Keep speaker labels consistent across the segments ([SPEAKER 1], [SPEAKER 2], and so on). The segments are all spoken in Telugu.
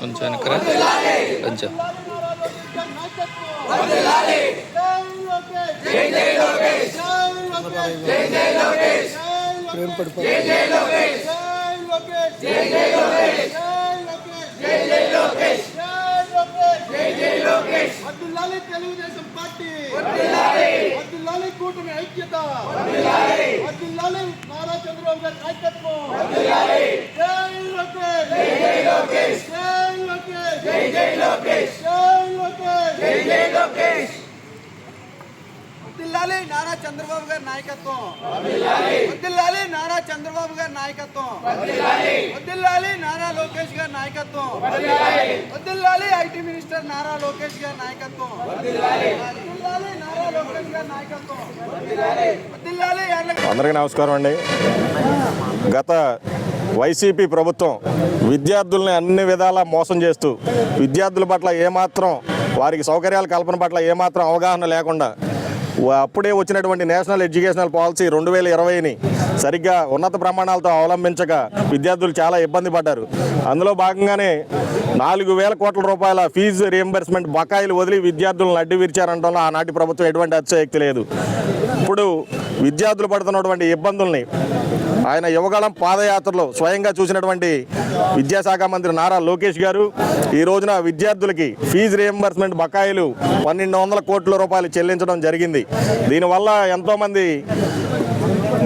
[SPEAKER 1] కొంచెం కొంచెం
[SPEAKER 2] వర్ధిల్లాలి నారా లోకేష్ తెలుగుదేశం పార్టీ కూటమి ఐక్యత వర్ధిల్లాలి నారా చంద్రబాబు గారి నాయకత్వం వర్ధిల్లాలి జై లోకేష్ జై జై లోకేష్ జై లోకేష్ జై జై లోకేష్ జై లోకేష్ జై జై లోకేష్
[SPEAKER 3] వర్దిల్లాలి నారా చంద్రబాబు గారి నాయకత్వం. వర్దిల్లాలి నారా చంద్రబాబు గారి నాయకత్వం. వర్దిల్లాలి నారా లోకేష్ గారి నాయకత్వం. వర్దిల్లాలి ఐటీ మినిస్టర్ నారా లోకేష్ గారి నాయకత్వం.
[SPEAKER 4] అందరికీ నమస్కారం అండి. గత వైసీపీ ప్రభుత్వం విద్యార్థుల్ని అన్ని విధాలా మోసం చేస్తూ విద్యార్థుల పట్ల ఏమాత్రం వారికి సౌకర్యాల కల్పన పట్ల ఏమాత్రం అవగాహన లేకుండా అప్పుడే వచ్చినటువంటి నేషనల్ ఎడ్యుకేషనల్ పాలసీ రెండు వేల ఇరవైని సరిగ్గా ఉన్నత ప్రమాణాలతో అవలంబించక విద్యార్థులు చాలా ఇబ్బంది పడ్డారు. అందులో భాగంగానే నాలుగు వేల కోట్ల రూపాయల ఫీజు రియంబర్స్మెంట్ బకాయిలు వదిలి విద్యార్థులను అడ్డు విరిచారంటంలో ఆనాటి ప్రభుత్వం ఎటువంటి అతిశయక్తి లేదు. ఇప్పుడు విద్యార్థులు పడుతున్నటువంటి ఇబ్బందుల్ని ఆయన యువగళం పాదయాత్రలో స్వయంగా చూసినటువంటి విద్యాశాఖ మంత్రి నారా లోకేష్ గారు ఈ రోజున విద్యార్థులకి ఫీజు రియంబర్స్మెంట్ బకాయిలు పన్నెండు వందల కోట్ల రూపాయలు చెల్లించడం జరిగింది. దీనివల్ల ఎంతోమంది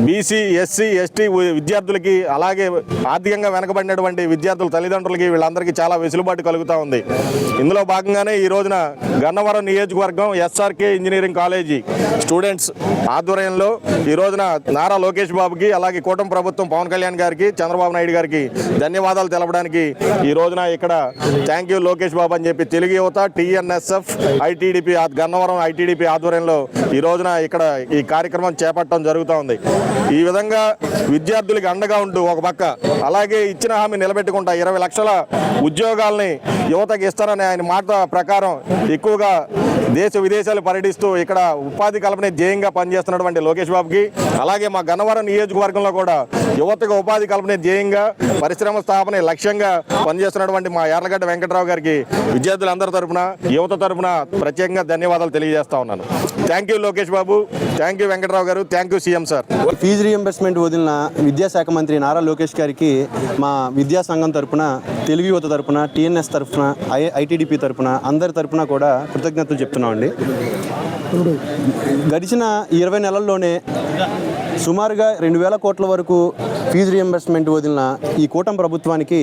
[SPEAKER 4] బీసీ ఎస్సీ ఎస్టీ విద్యార్థులకి అలాగే ఆర్థికంగా వెనకబడినటువంటి విద్యార్థుల తల్లిదండ్రులకి వీళ్ళందరికీ చాలా వెసులుబాటు కలుగుతూ ఉంది. ఇందులో భాగంగానే ఈ రోజున గన్నవరం నియోజకవర్గం ఎస్ఆర్కే ఇంజనీరింగ్ కాలేజీ స్టూడెంట్స్ ఆధ్వర్యంలో ఈ రోజున నారా లోకేష్ బాబుకి అలాగే కూటమి ప్రభుత్వం పవన్ కళ్యాణ్ గారికి చంద్రబాబు నాయుడు గారికి ధన్యవాదాలు తెలపడానికి ఈ రోజున ఇక్కడ థ్యాంక్ యూ లోకేష్ బాబు అని చెప్పి తెలుగు యువత టీఎన్ఎస్ఎఫ్ ఐటీడీపీ గన్నవరం ఐటీడీపీ ఆధ్వర్యంలో ఈ రోజున ఇక్కడ ఈ కార్యక్రమం చేపట్టడం జరుగుతూ ఉంది. ఈ విధంగా విద్యార్థులకు అండగా ఉంటూ ఒక పక్క అలాగే ఇచ్చిన హామీ నిలబెట్టుకుంటా ఇరవై లక్షల ఉద్యోగాల్ని యువతకి ఇస్తారని ఆయన మాట ప్రకారం ఎక్కువగా దేశ విదేశాలు పర్యటిస్తూ ఇక్కడ ఉపాధి కల్పనే ధ్యేయంగా పనిచేస్తున్నటువంటి లోకేష్ బాబుకి అలాగే మా గన్నవరం నియోజకవర్గంలో కూడా యువతకు ఉపాధి కల్పనే ధ్యేయంగా పరిశ్రమ స్థాపన లక్ష్యంగా పనిచేస్తున్నటువంటి మా యార్లగడ్డ వెంకటరావు గారికి విద్యార్థులందరి తరఫున యువత తరపున ప్రత్యేకంగా ధన్యవాదాలు తెలియజేస్తా ఉన్నాను. Thank you Lokesh Babu thank you Venkatarao garu thank you CM sir
[SPEAKER 5] fee reimbursement వదిలిన విద్యాశాఖ మంత్రి నారా లోకేష్ గారికి మా విద్యా సంఘం తరపున తెలుగు యువత తరపున టీఎన్ఎస్ తరపున ఐ ఐటీడీపీ తరపున అందరి తరపున కూడా కృతజ్ఞతలు చెప్తున్నామండి. గడిచిన ఇరవై నెలల్లోనే సుమారుగా రెండు వేల కోట్ల వరకు ఫీజు రియంబర్స్మెంట్ వదిలిన ఈ కూటమి ప్రభుత్వానికి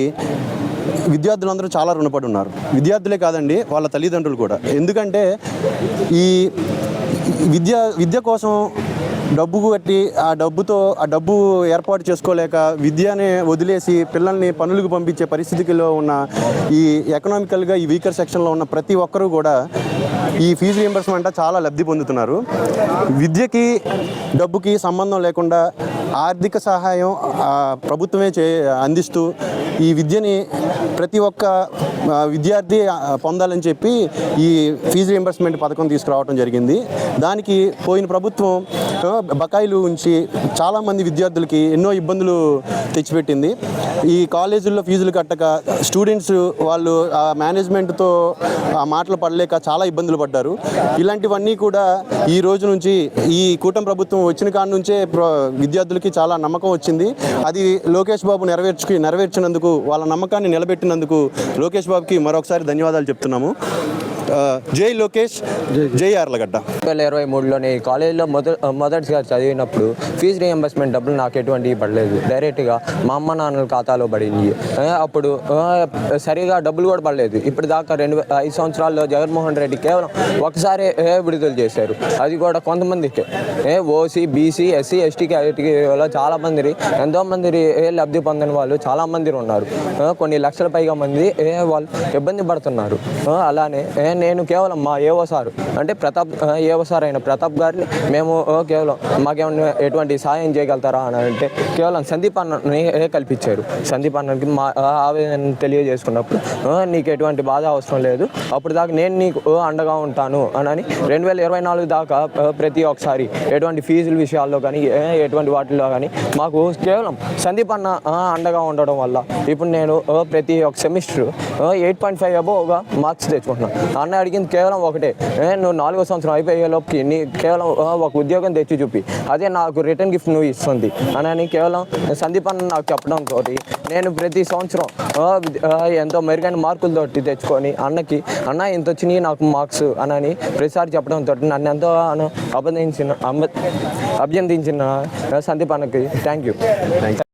[SPEAKER 5] విద్యార్థులందరూ చాలా రుణపడి ఉన్నారు. విద్యార్థులే కాదండి వాళ్ళ తల్లిదండ్రులు కూడా. ఎందుకంటే ఈ విద్య విద్య కోసం డబ్బు కట్టి ఆ డబ్బుతో ఆ డబ్బు ఏర్పాటు చేసుకోలేక విద్యని వదిలేసి పిల్లల్ని పనులకు పంపించే పరిస్థితిలో ఉన్న ఈ ఎకనామికల్గా ఈ వీకర్ సెక్షన్లో ఉన్న ప్రతి ఒక్కరూ కూడా ఈ ఫీజు రియంబర్స్మెంట్ చాలా లబ్ధి పొందుతున్నారు. విద్యకి డబ్బుకి సంబంధం లేకుండా ఆర్థిక సహాయం ప్రభుత్వమే చే అందిస్తూ ఈ విద్యని ప్రతి ఒక్క విద్యార్థి పొందాలని చెప్పి ఈ ఫీజు రియంబర్స్మెంట్ పథకం తీసుకురావడం జరిగింది. దానికి పోయిన ప్రభుత్వం బకాయిలు ఉంచి చాలామంది విద్యార్థులకి ఎన్నో ఇబ్బందులు తెచ్చిపెట్టింది. ఈ కాలేజీల్లో ఫీజులు కట్టక స్టూడెంట్స్ వాళ్ళు ఆ మేనేజ్మెంట్తో ఆ మాటలు పడలేక చాలా ఇబ్బందులు పడ్డారు. ఇలాంటివన్నీ కూడా ఈ రోజు నుంచి ఈ కూటమి ప్రభుత్వం వచ్చిన కాడ నుంచే విద్యార్థులకి చాలా నమ్మకం వచ్చింది. అది లోకేష్ బాబు నెరవేర్చుకు నెరవేర్చినందుకు వాళ్ళ నమ్మకాన్ని నిలబెట్టినందుకు లోకేష్ బాబుకి మరొకసారి ధన్యవాదాలు చెప్తున్నాము. జై లోకేష్ జై ఆర్లగడ్డ.
[SPEAKER 6] వేల ఇరవై మూడులోని కాలేజీలో మొద మొదటిసారి చదివినప్పుడు ఫీజు రియంబర్స్మెంట్ డబ్బులు నాకు ఎటువంటి పడలేదు. డైరెక్ట్గా మా అమ్మ నాన్నల ఖాతాలో పడింది. అప్పుడు సరిగా డబ్బులు కూడా పడలేదు. ఇప్పుడు దాకా రెండు ఐదు సంవత్సరాల్లో జగన్మోహన్ రెడ్డి కేవలం ఒకసారి ఏ విడుదల చేశారు. అది కూడా కొంతమందికి. ఏ ఓసీ బీసీ ఎస్సీ ఎస్టీ కేటగిరీలో చాలా మంది ఎంతో మంది ఏ లబ్ధి పొందని వాళ్ళు చాలా మంది ఉన్నారు కొన్ని లక్షల పైగా మంది ఏ వాళ్ళు ఇబ్బంది పడుతున్నారు. అలానే నేను కేవలం మా ఏవో సార్ అంటే ప్రతాప్ ఏవో సార్ అయిన ప్రతాప్ గారిని మేము కేవలం మాకేమైనా ఎటువంటి సాయం చేయగలుగుతారా అని అంటే కేవలం సందీప్ అన్నని కల్పించారు. సందీప్ అన్నకి మా ఆవేదన తెలియజేసుకున్నప్పుడు నీకు ఎటువంటి బాధ అవసరం లేదు. అప్పుడు దాకా నేను నీకు అండగా ఉంటాను అని రెండు వేల ఇరవై నాలుగు దాకా ప్రతి ఒక్కసారి ఎటువంటి ఫీజుల విషయాల్లో కానీ ఎటువంటి వాటిల్లో కానీ మాకు కేవలం సందీప్ అన్న అండగా ఉండడం వల్ల ఇప్పుడు నేను ప్రతి ఒక్క సెమిస్టర్ ఎయిట్ పాయింట్ ఫైవ్ అబోవ్గా మార్క్స్ తెచ్చుకుంటున్నాను. అన్న అడిగింది కేవలం ఒకటే. నువ్వు నాలుగో సంవత్సరం అయిపోయే లోపుకి నీ కేవలం ఒక ఉద్యోగం తెచ్చి చూపి. అదే నాకు రిటర్న్ గిఫ్ట్ నువ్వు ఇస్తుంది. అని కేవలం సందీప్ అన్న నాకు చెప్పడం తోటి నేను ప్రతి సంవత్సరం ఎంతో మెరుగైన మార్కులతోటి తెచ్చుకొని అన్నకి అన్న ఇంత వచ్చినాయి నాకు మార్క్స్ అని ప్రతిసారి చెప్పడం తోటి నన్ను ఎంతో అభినందించిన అభ్యర్థించిన అభినందించిన సందీప్ అన్నకి థ్యాంక్ యూ